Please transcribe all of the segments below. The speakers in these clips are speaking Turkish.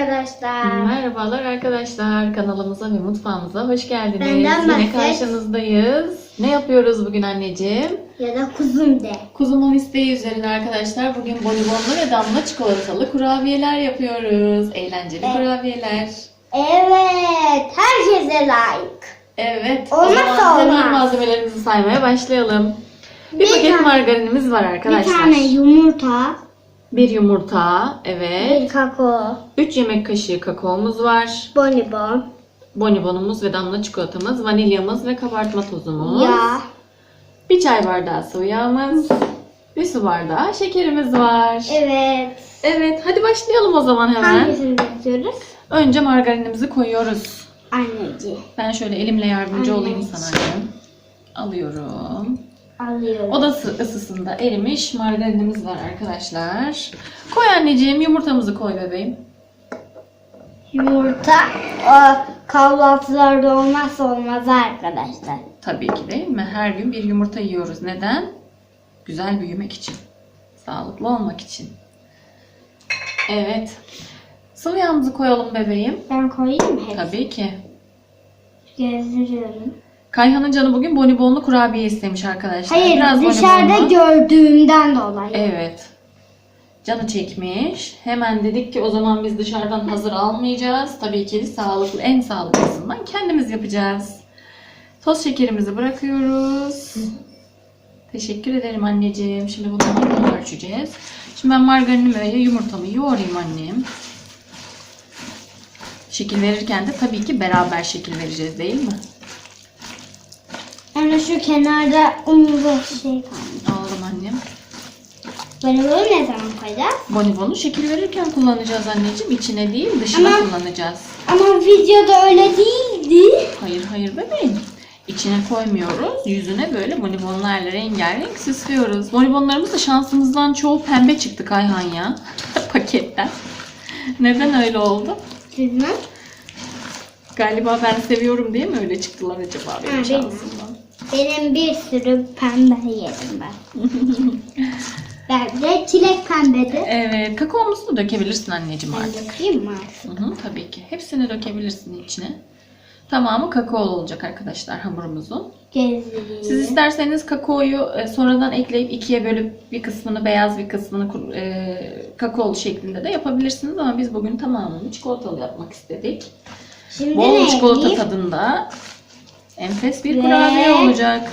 arkadaşlar. Merhabalar arkadaşlar. Kanalımıza ve mutfağımıza hoş geldiniz. Benden Yine bahset. karşınızdayız. Ne yapıyoruz bugün anneciğim? Ya da kuzum de. Kuzumun isteği üzerine arkadaşlar bugün bonibonlu ve damla çikolatalı kurabiyeler yapıyoruz. Eğlenceli Evet. kurabiyeler. Evet. Herkese layık. Evet. Olmazsa zaman hemen olmaz. malzemelerimizi saymaya başlayalım. Bir, Bir paket tane- margarinimiz var arkadaşlar. Bir tane yumurta. Bir yumurta, evet. Bir kakao. 3 yemek kaşığı kakaomuz var. Bonibon. Bonibonumuz ve damla çikolatamız, vanilyamız ve kabartma tozumuz. Yağ. Bir çay bardağı sıvı yağımız. Bir su bardağı şekerimiz var. Evet. Evet, hadi başlayalım o zaman hemen. Hangisini yapıyoruz? Önce margarinimizi koyuyoruz. Anneciğim. Ben şöyle elimle yardımcı olayım sana. Alıyorum. Alıyorum. Oda ısı- ısısında erimiş margarinimiz var arkadaşlar. Koy anneciğim yumurtamızı koy bebeğim. Yumurta. O kahvaltılarda olmazsa olmaz arkadaşlar. Tabii ki değil mi? Her gün bir yumurta yiyoruz. Neden? Güzel büyümek için. Sağlıklı olmak için. Evet. Sıvı yağımızı koyalım bebeğim. Ben koyayım mı hepsini? Tabii ki. Gezdiriyorum. Kayhan'ın canı bugün bonibonlu kurabiye istemiş arkadaşlar. Hayır Biraz dışarıda bonibonlu. gördüğümden dolayı. Evet. Canı çekmiş. Hemen dedik ki o zaman biz dışarıdan hazır almayacağız. Tabii ki sağlıklı, en sağlıklısından kendimiz yapacağız. Toz şekerimizi bırakıyoruz. Teşekkür ederim anneciğim. Şimdi bunu ölçeceğiz. Şimdi ben margarinimi ve yumurtamı yoğurayım annem. Şekil verirken de tabii ki beraber şekil vereceğiz değil mi? Yani şu kenarda ve şey kalmış. Aldım annem. Böyle ne zaman koyacağız? Bonibonu şekil verirken kullanacağız anneciğim. İçine değil dışına Ama- kullanacağız. Ama videoda öyle değildi. Hayır hayır bebeğim. İçine koymuyoruz. Yüzüne böyle bonibonlarla rengarenk süslüyoruz. Bonibonlarımız da şansımızdan çoğu pembe çıktı Kayhan ya. Paketten. Neden öyle oldu? Mi? Galiba ben seviyorum diye mi öyle çıktılar acaba benim bilmem. şansımdan? Benim bir sürü pembe yedim ben. ben de çilek pembedi. Evet, kakaomuzu da dökebilirsin anneciğim Ben artık. dökeyim mi artık? Hı hı, tabii ki. Hepsini dökebilirsin içine. Tamamı kakaolu olacak arkadaşlar hamurumuzun. Gezdireyim. Siz isterseniz kakaoyu e, sonradan ekleyip ikiye bölüp bir kısmını beyaz bir kısmını kur- e, kakaolu şeklinde de yapabilirsiniz ama biz bugün tamamını çikolatalı yapmak istedik. Şimdi Bol ne çikolata tadında enfes bir Ve- kurabiye olacak.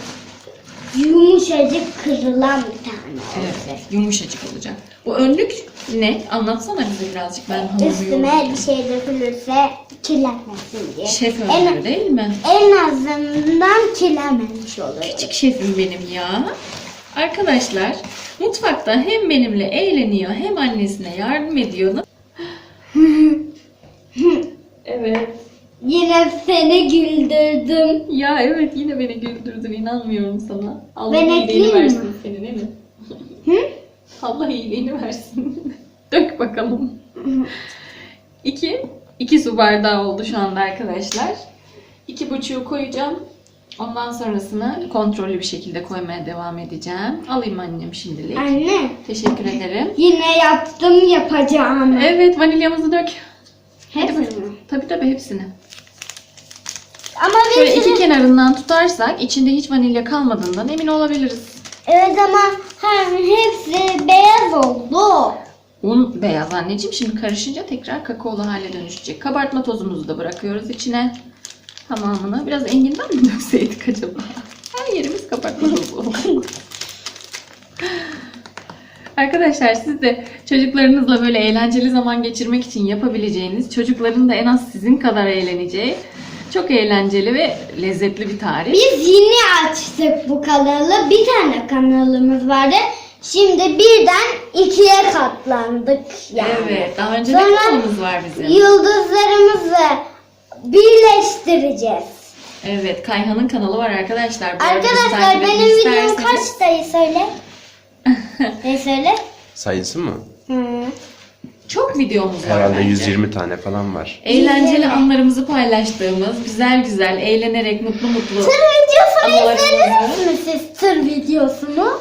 Yumuşacık kırılan bir tane. Evet, yumuşacık olacak. Bu önlük ne? Anlatsana bize birazcık. Ben hamuru yoğurdum. bir şey dökülürse kirlenmesin diye. Şef en, önlüğü değil mi? en azından kirlenmemiş olur. Küçük şefim benim ya. Arkadaşlar mutfakta hem benimle eğleniyor hem annesine yardım ediyor. evet. Yine seni güldürdüm. Ya evet yine beni güldürdün inanmıyorum sana. Allah Ben iyiliğini ekleyeyim mi? versin senin değil mi? Hı? Allah iyiliğini versin. Dök bakalım. İki, iki su bardağı oldu şu anda arkadaşlar. İki buçuğu koyacağım. Ondan sonrasını kontrollü bir şekilde koymaya devam edeceğim. Alayım annem şimdilik. Anne Teşekkür ederim. yine yaptım yapacağımı. Evet vanilyamızı dök. Hepsini? Tabii tabii hepsini. Ama Şöyle iki kenarından tutarsak içinde hiç vanilya kalmadığından emin olabiliriz. Evet ama ha, hepsi beyaz oldu. Un beyaz anneciğim şimdi karışınca tekrar kakaolu hale dönüşecek. Kabartma tozumuzu da bırakıyoruz içine. Tamamını. Biraz enginden mi dökseydik acaba? Her yerimiz kabartma tozu oldu. Arkadaşlar siz de çocuklarınızla böyle eğlenceli zaman geçirmek için yapabileceğiniz, çocukların da en az sizin kadar eğleneceği çok eğlenceli ve lezzetli bir tarif. Biz yeni açtık bu kanalı. Bir tane kanalımız vardı. Şimdi birden ikiye katlandık yani. Evet, daha önce de Sonra- kanalımız var bizim. Yıldızlarımızı birleştireceğiz. Evet, Kayhan'ın kanalı var arkadaşlar. Bu arada Arkadaşlar takip benim etmek videom isterseniz- kaç dayı söyle. ne söyle? Sayısı mı? Hı. Çok videomuz var Herhalde bence. 120 tane falan var. Eğlenceli 120. anlarımızı paylaştığımız, güzel güzel, eğlenerek, mutlu mutlu. Tır videosunu izlediniz mi siz tır videosunu?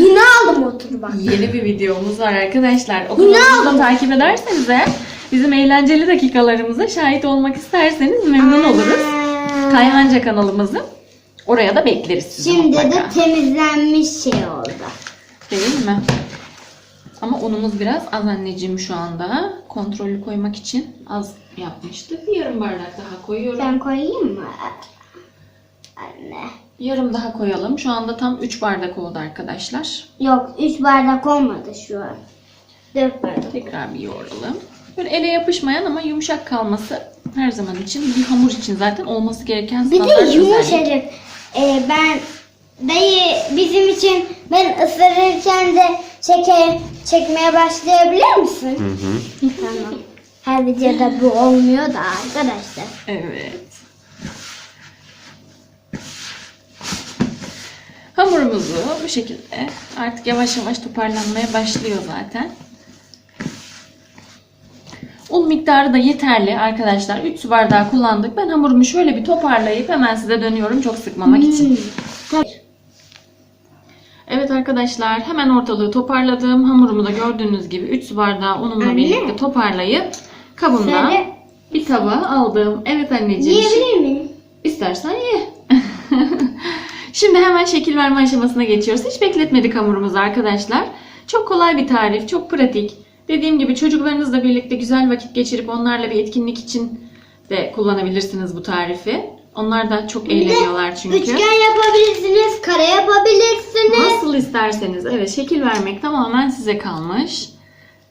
Yine aldım otur bak. Yeni bir videomuz var arkadaşlar. O kanalımızı da takip ederseniz eğer Bizim eğlenceli dakikalarımıza şahit olmak isterseniz memnun oluruz. Kayhanca kanalımızı oraya da bekleriz sizi Şimdi de mutlaka. temizlenmiş şey oldu. Değil mi? Ama unumuz biraz az anneciğim şu anda. Kontrollü koymak için az yapmıştık. Bir yarım bardak daha koyuyorum. Ben koyayım mı? Anne. Yarım daha koyalım. Şu anda tam 3 bardak oldu arkadaşlar. Yok 3 bardak olmadı şu an. 4 bardak. Tekrar bir yoğuralım. Böyle ele yapışmayan ama yumuşak kalması her zaman için bir hamur için zaten olması gereken Bir standart de özellik. yumuşacık. Ee, ben dayı bizim için ben ısırırken de çeke, çekmeye başlayabilir misin? Hı hı. tamam. Her videoda bu olmuyor da arkadaşlar. Evet. Hamurumuzu bu şekilde artık yavaş yavaş toparlanmaya başlıyor zaten. Un miktarı da yeterli arkadaşlar. 3 su bardağı kullandık. Ben hamurumu şöyle bir toparlayıp hemen size dönüyorum çok sıkmamak için. Hmm. Tabii. Evet arkadaşlar hemen ortalığı toparladım. Hamurumu da gördüğünüz gibi 3 su bardağı unumla Anne. birlikte toparlayıp kabımda Söyle. bir tabağa aldım. Evet anneciğim. Yiyebilir miyim? İstersen ye. Şimdi hemen şekil verme aşamasına geçiyoruz. Hiç bekletmedik hamurumuzu arkadaşlar. Çok kolay bir tarif, çok pratik. Dediğim gibi çocuklarınızla birlikte güzel vakit geçirip onlarla bir etkinlik için de kullanabilirsiniz bu tarifi. Onlar da çok eğleniyorlar çünkü. Üçgen yapabilirsiniz, kare yapabilirsiniz. Nasıl isterseniz. Evet şekil vermek tamamen size kalmış.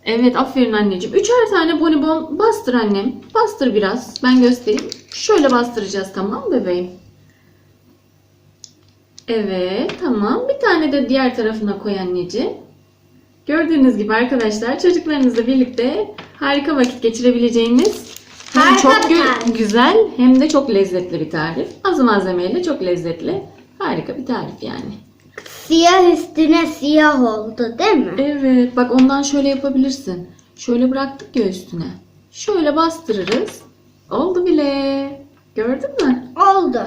Evet aferin anneciğim. Üçer tane bonibon bastır annem. Bastır biraz. Ben göstereyim. Şöyle bastıracağız tamam bebeğim? Evet tamam. Bir tane de diğer tarafına koy anneciğim. Gördüğünüz gibi arkadaşlar çocuklarınızla birlikte harika vakit geçirebileceğiniz hem Harika çok bir gü- tarif. güzel hem de çok lezzetli bir tarif. Az malzemeyle çok lezzetli. Harika bir tarif yani. Siyah üstüne siyah oldu değil mi? Evet bak ondan şöyle yapabilirsin. Şöyle bıraktık ya üstüne. Şöyle bastırırız. Oldu bile. Gördün mü? Oldu.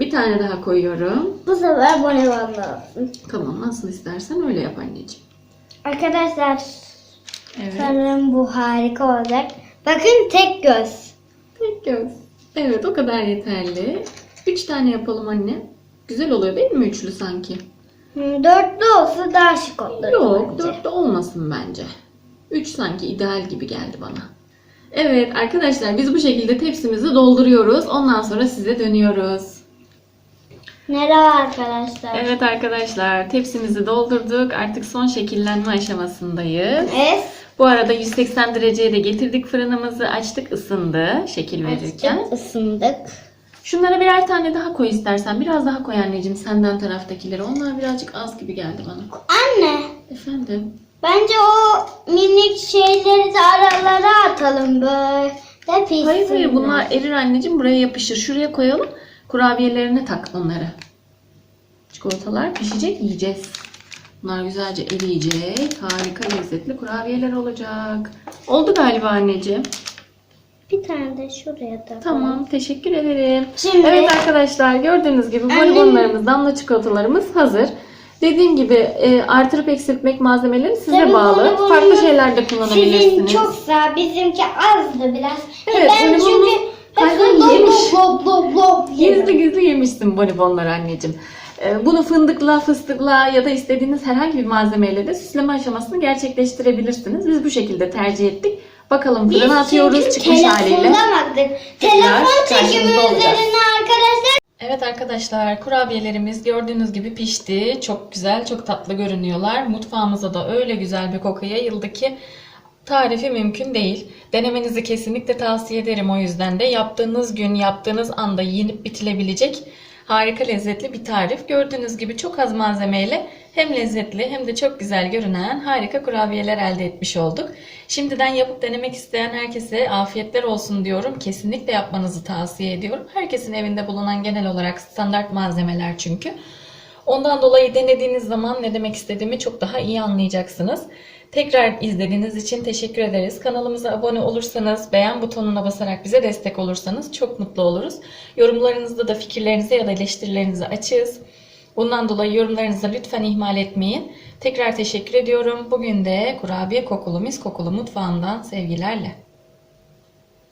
Bir tane daha koyuyorum. Bu sefer bonibon olsun. Tamam nasıl istersen öyle yap anneciğim. Arkadaşlar Evet. sanırım bu harika olacak. Bakın tek göz. Tek göz. Evet o kadar yeterli. Üç tane yapalım anne. Güzel oluyor değil mi üçlü sanki? Hmm, Dörtlü olsa daha şık olur. Yok bence. dörtte olmasın bence. Üç sanki ideal gibi geldi bana. Evet arkadaşlar biz bu şekilde tepsimizi dolduruyoruz. Ondan sonra size dönüyoruz. Merhaba arkadaşlar. Evet arkadaşlar tepsimizi doldurduk. Artık son şekillenme aşamasındayız. Evet. Bu arada 180 dereceye de getirdik fırınımızı. Açtık ısındı şekil verirken. Açtık, ısındık. Şunlara birer tane daha koy istersen. Biraz daha koy anneciğim senden taraftakileri. Onlar birazcık az gibi geldi bana. Anne Efendim? bence o minik şeyleri de aralara atalım böyle. Pişsin. Hayır hayır bunlar erir anneciğim. Buraya yapışır. Şuraya koyalım. Kurabiyelerine tak onları. Çikolatalar pişecek yiyeceğiz. Bunlar güzelce eriyecek. Harika lezzetli kurabiyeler olacak. Oldu galiba anneciğim. Bir tane de şuraya da. Tamam teşekkür ederim. Şimdi Evet arkadaşlar gördüğünüz gibi bonibonlarımız, damla çikolatalarımız hazır. Dediğim gibi e, artırıp eksiltmek malzemeleri size Tabii bağlı. bonibonumuz Farklı şeyler de sizin kullanabilirsiniz. çoksa bizimki azdı biraz. Evet, ben bonibonumuz çünkü lop yemiş. lop lop lop yedim. Gizli gizli yemişsin bonibonları anneciğim. E, Bunu fındıkla, fıstıkla ya da istediğiniz herhangi bir malzemeyle de süsleme aşamasını gerçekleştirebilirsiniz. Biz bu şekilde tercih ettik. Bakalım Biz fırına atıyoruz çıkmış haliyle. baktık. Telefon çekimi üzerine arkadaşlar. Evet arkadaşlar kurabiyelerimiz gördüğünüz gibi pişti. Çok güzel, çok tatlı görünüyorlar. Mutfağımıza da öyle güzel bir koku yayıldı ki tarifi mümkün değil. Denemenizi kesinlikle tavsiye ederim o yüzden de. Yaptığınız gün, yaptığınız anda yenip bitilebilecek harika lezzetli bir tarif. Gördüğünüz gibi çok az malzemeyle hem lezzetli hem de çok güzel görünen harika kurabiyeler elde etmiş olduk. Şimdiden yapıp denemek isteyen herkese afiyetler olsun diyorum. Kesinlikle yapmanızı tavsiye ediyorum. Herkesin evinde bulunan genel olarak standart malzemeler çünkü. Ondan dolayı denediğiniz zaman ne demek istediğimi çok daha iyi anlayacaksınız. Tekrar izlediğiniz için teşekkür ederiz. Kanalımıza abone olursanız, beğen butonuna basarak bize destek olursanız çok mutlu oluruz. Yorumlarınızda da fikirlerinizi ya da eleştirilerinizi açığız. Bundan dolayı yorumlarınızı lütfen ihmal etmeyin. Tekrar teşekkür ediyorum. Bugün de kurabiye kokulu mis kokulu mutfağımdan sevgilerle.